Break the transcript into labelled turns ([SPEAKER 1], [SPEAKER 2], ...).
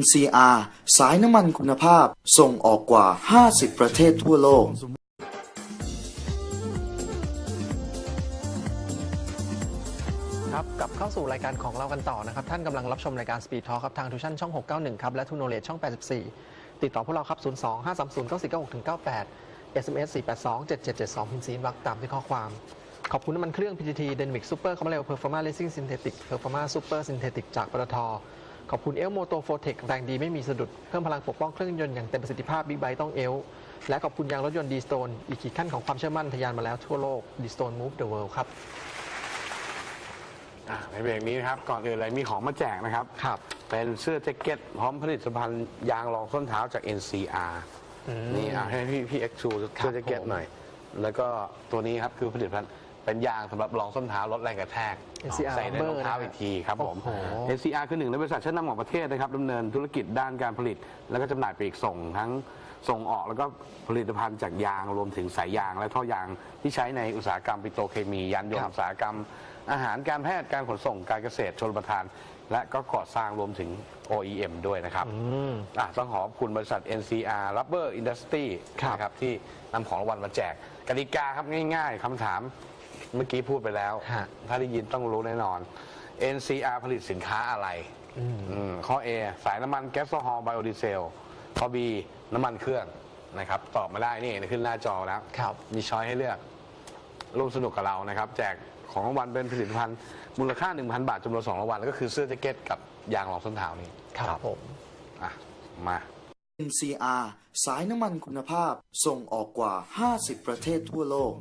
[SPEAKER 1] NCR สายน้ำมันคุณภาพส่งออกกว่า 50 ประเทศทั่วโลก
[SPEAKER 2] ครับกลับเข้าสู่รายการของเรากันต่อนะครับ ท่านกำลังรับชมรายการ Speed Talk ครับทางทูชั่นช่อง 691 ครับ และทูโนเล e ช่อง 84 ติดต่อพวกเราครับ 025309496-98 SMS 482 7772 พิมพ์ซีนวักตามที่ข้อความ ขอบคุณน้ำมันเครื่อง PTT Dynamic Super คอมเร็ว Performa Racing Synthetic Performa Super Synthetic จากปตท ขอบคุณเอลโมโตโฟเทคแรงดีไม่มีสะดุด เพิ่มพลังปกป้องเครื่องยนต์อย่างเต็มประสิทธิภาพบิ๊กไบต้องเอลและขอบคุณยางรถยนต์ดีสโตนอีกขีดขั้นของความเชื่อมั่นทะยานมาแล้วทั่วโลกดีสโตน Move the World ครับ
[SPEAKER 3] อะในเบรกนี้นะครับก่อนอื่นเลยมีของมาแจกนะครับ
[SPEAKER 2] ครับ
[SPEAKER 3] เป็นเสื้อแจ็คเก็ตพร้อมผลิตภัณฑ์ยางรองส้นเท้าจาก NCR นี่อะให้พี่พี่เอ็กซ์ชูเสื้อแจ็คเก็ต
[SPEAKER 2] ผม
[SPEAKER 3] หน่อย แล้วก็ตัวนี้ครับคือผลิตภัณฑ์ เป็นยางสำหรับรองส้นเท้าลดแรงกระแทก
[SPEAKER 2] NCR
[SPEAKER 3] ใส่ในรองเท้า
[SPEAKER 2] Rubber
[SPEAKER 3] อีกทีครับผม
[SPEAKER 2] โอ้โห
[SPEAKER 3] NCR คือหนึ่งในบริษัทชั้นนำของประเทศนะครับดำเนินธุรกิจด้านการผลิต แล้วก็จำหน่ายปลีกส่งทั้งส่งออกแล้วก็ผลิตภัณฑ์จากยางรวมถึงสายยาง และท่อยางที่ใช้ในอุตสาหกรรมปิโตรเคมียานยน
[SPEAKER 2] ครั
[SPEAKER 3] ต์
[SPEAKER 2] บ
[SPEAKER 3] อุตสาหกรรม อาหารการแพทย์การขนส่งการเกษตรชนประทาน และก็ก่อสร้างรวมถึง OEM ด้วยนะครับ
[SPEAKER 2] ม
[SPEAKER 3] อะต้องขอบคุณบริษัท NCR Rubber Industry
[SPEAKER 2] ครับ
[SPEAKER 3] นะครับที่นำของรางวัลมาแจกกติกาครับง่าย ๆคำถาม เมื่อกี้พูดไปแล้ว
[SPEAKER 2] ฮะ
[SPEAKER 3] ถ้าได้ยินต้องรู้แน่นอน NCR ผลิตสินค้าอะไรอืมข้อ A สายน้ำมันแก๊สโซฮอล์ไบโอดีเซล ข้อ B น้ำมันเครื่องนะครับ ตอบมาได้นี่ขึ้นหน้าจอแล้ว
[SPEAKER 2] ครับ
[SPEAKER 3] มีช้อยให้เลือก ร่วมสนุกกับเรานะครับ แจกของรางวัลเป็นผลิตภัณฑ์มูลค่า 1,000 บาทจำนวน2รางวัลแล้วก็คือเสื้อแจ็คเก็ตกับยางรองส้นเท้านี้
[SPEAKER 2] ครับผม
[SPEAKER 3] อะมา
[SPEAKER 1] NCR สายน้ำมันคุณภาพส่งออกกว่า 50 ประเทศทั่วโลก